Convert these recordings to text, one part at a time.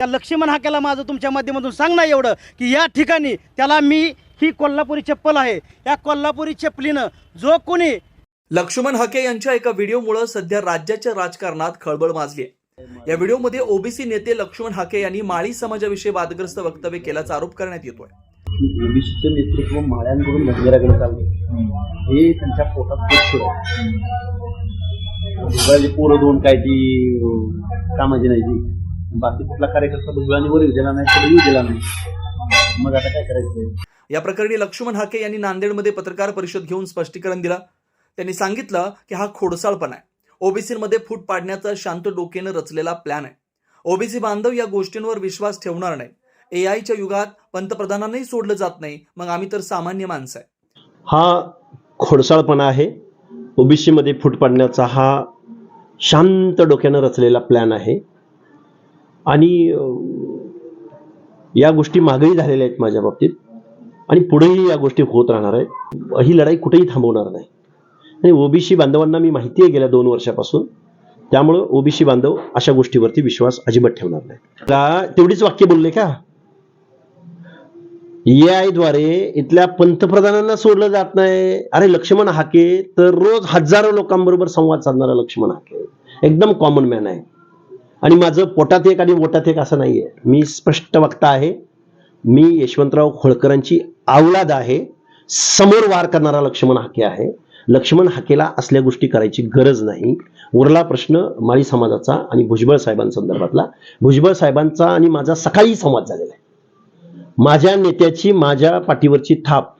त्या लक्ष्मण हाक्याला माझं तुमच्या माध्यमातून. सांगणं आहे एवढं की या ठिकाणी त्याला मी ही कोल्हापुरी चप्पल आहे. या कोल्हापुरी चप्पलीनं जो कोणी लक्ष्मण हके यांच्या एका व्हिडिओमुळे सध्या राज्याच्या राजकारणात खळबळ माजली आहे या व्हिडिओमध्ये ओबीसी नेते लक्ष्मण हाके यांनी माळी समाजाविषयी वादग्रस्त वक्तव्य केल्याचा आरोप करण्यात येतोय. ओबीसीचं नेतृत्व माळ्यांकडून भटगेराकडे चालले हे त्यांच्या पोटात पोरं दोन काय ती कामाची नाही ती. बाकी कुठला कार्यकर्ता भुजबळांनी वर येऊ दिला नाही तर येऊ दिला नाही. मग आता काय करायचं या प्रकरणी लक्ष्मण हाके यांनी नांदेडमध्ये पत्रकार परिषद घेऊन स्पष्टीकरण दिलं. त्यांनी सांगितलं की हा खोडसाळपणा आहे. ओबीसीमध्ये फूट पाडण्याचा शांत डोकेनं रचलेला प्लॅन आहे. ओबीसी बांधव या गोष्टींवर विश्वास ठेवणार नाही. ए आयच्या युगात पंतप्रधानांनाही सोडलं जात नाही मग आम्ही तर सामान्य माणसं आहे. हा खोडसाळपणा आहे. ओबीसीमध्ये फूट पाडण्याचा हा शांत डोक्यानं रचलेला प्लॅन आहे. आणि या गोष्टी मागेही झालेल्या आहेत माझ्या बाबतीत. आणि पुढेही या गोष्टी होत राहणार आहेत. ही लढाई कुठेही थांबवणार नाही. आणि ओबीसी बांधवांना मी माहिती आहे गेल्या दोन वर्षापासून. त्यामुळं ओबीसी बांधव अशा गोष्टीवरती विश्वास अजिबात ठेवणार नाही मला तेवढीच वाक्य बोलले का? ए द्वारे इथल्या पंतप्रधानांना सोडलं जात नाही. अरे लक्ष्मण हाके तर रोज हजारो लोकांबरोबर संवाद साधणारा लक्ष्मण हाके. एकदम कॉमन मॅन आहे. आणि माझं पोटात एक आणि बोटात एक असं नाहीये. मी स्पष्ट वक्ता आहे. मी यशवंतराव होळकरांची आवलाद आहे. समोर वार करणारा लक्ष्मण हाके आहे. लक्ष्मण हाकेला असल्या गोष्टी करायची गरज नाही. उरला प्रश्न माळी समाजाचा आणि भुजबळ साहेबांसंदर्भातला. भुजबळ साहेबांचा आणि माझा सकाळी संवाद झालेला आहे. माझ्या नेत्याची माझ्या पाठीवरची थाप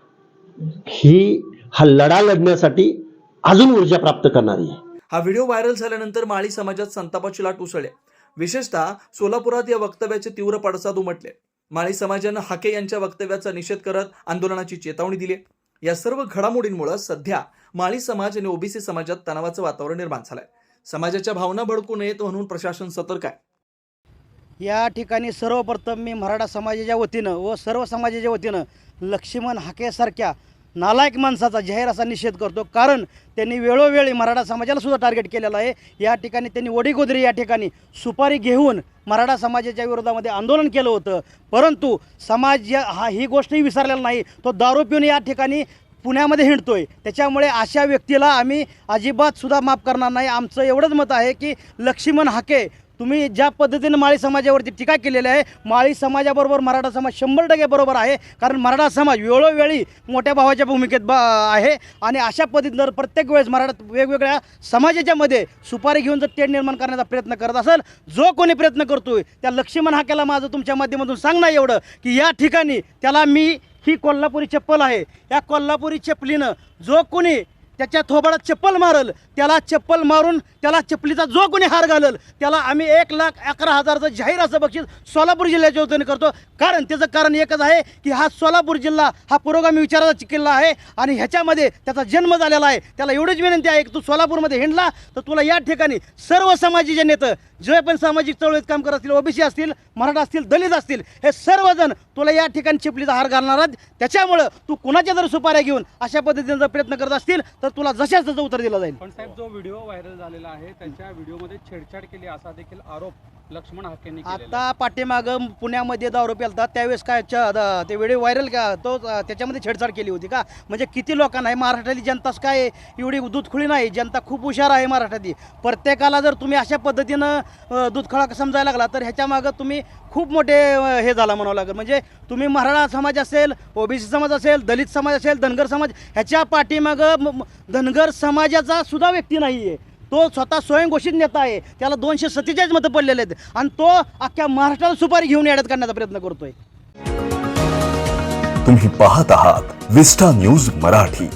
ही हा लढा लढण्यासाठी अजून ऊर्जा प्राप्त करणारी आहे. हा व्हिडिओ व्हायरल झाल्यानंतर माळी समाजात संतापाची लाट उसळली. विशेषतः सोलापुरात या वक्तव्याचे तीव्र पडसाद उमटले. माळी समाजानं हाके यांच्या वक्तव्याचा निषेध करत आंदोलनाची चेतावणी दिली. या सर्व घडामोडींमुळे सध्या माळी समाज आणि ओबीसी समाजात तणावाचं वातावरण निर्माण झालंय. समाजाच्या भावना भडकू नयेत म्हणून प्रशासन सतर्क आहे. या ठिकाणी सर्वप्रथम मी मराठा समाजाच्या वतीनं व सर्व समाजाच्या वतीनं लक्ष्मण हाकेसारख्या नालायक माणसाचा जाहीर असा निषेध करतो. कारण त्यांनी वेळोवेळी मराठा समाजाला सुद्धा टार्गेट केलेलं आहे. या ठिकाणी त्यांनी वडीगोदरी या ठिकाणी सुपारी घेऊन मराठा समाजाच्या विरोधामध्ये आंदोलन केलं होतं. परंतु समाज हा ही गोष्टही विसरलेला नाही. तो दारू पिऊन या ठिकाणी पुण्यामध्ये हिंडतोय. त्याच्यामुळे अशा व्यक्तीला आम्ही अजिबातसुद्धा माफ करणार नाही. आमचं एवढंच मत आहे की लक्ष्मण हाके तुम्ही ज्या पद्धतीनं माळी समाजावरती टीका केलेली आहे माळी समाजाबरोबर मराठा समाज शंभर टक्के बरोबर आहे कारण मराठा समाज वेळोवेळी मोठ्या भावाच्या भूमिकेत बा आहे आणि अशा पद्धतीनं जर प्रत्येक वेळेस मराठा वेगवेगळ्या समाजाच्यामध्ये सुपारी घेऊन जर तेढ निर्माण करण्याचा प्रयत्न करत असेल जो कोणी प्रयत्न करतोय त्या लक्ष्मण हाक्याला माझं तुमच्या माध्यमातून सांगणं एवढं की या ठिकाणी त्याला मी ही कोल्हापुरी चप्पल आहे. या कोल्हापुरी चप्पलीनं जो कोणी त्याच्या थोबाडात चप्पल मारल त्याला चप्पल मारून त्याला चप्पलीचा जो कोणी हार घालल त्याला आम्ही एक लाख अकरा हजारचं जाहीर असं बक्षीस सोलापूर जिल्ह्याच्या वतीने करतो. कारण त्याचं कारण एकच आहे की हा सोलापूर जिल्हा हा पुरोगामी विचाराचा किल्ला आहे आणि ह्याच्यामध्ये त्याचा जन्म झालेला आहे. त्याला एवढीच विनंती आहे की तू सोलापूरमध्ये हिंडला तर तुला या ठिकाणी सर्व समाजाचे नेतं जे पण सामाजिक चळवळीत काम करत असतील ओबीसी असतील मराठा असतील दलित असतील हे सर्वजण तुला या ठिकाणी चिपलीचा हार घालणार आहेत. त्याच्यामुळं तू कुणाच्या जर सुपाऱ्या घेऊन अशा पद्धतीने जर प्रयत्न करत असतील तर तुला जशाच तसं उत्तर दिलं जाईल. पण साहेब जो व्हिडिओ व्हायरल झालेला आहे त्यांच्या व्हिडिओमध्ये छेडछाड केली असा देखील आरोप लक्ष्मण हाकेंनी केलेला. आता पाठीमागं पुण्यामध्ये दारू प्यालतात त्यावेळेस काय च- द- ते व्हिडिओ व्हायरल का? तो अ, त्याच्यामध्ये छेडछाड केली होती का? म्हणजे किती लोकांना आहे महाराष्ट्रातली जनताच काय एवढी दूधखुळी नाही जनता खूप हुशार आहे मराठातली प्रत्येकाला जर तुम्ही अशा पद्धतीनं अ, दूधखळा समजायला लागला तर ह्याच्या मागं तुम्ही खूप मोठे अ, हे झाला म्हणावं लागेल. म्हणजे तुम्ही मराठा समाज असेल ओबीसी समाज असेल दलित समाज असेल धनगर समाज ह्याच्या पाठीमागं म- म- धनगर समाजाचा सुद्धा व्यक्ती नाही आहे तो स्वतः स्वयंघोषित नेता आहे. त्याला दोनशे सत्तेचाळीस मतं पडलेले आहेत. आणि तो अख्ख्या महाराष्ट्राला सुपारी घेऊन येण्यात करण्याचा प्रयत्न करतोय. तुम्ही पाहत आहात विस्टा न्यूज मराठी.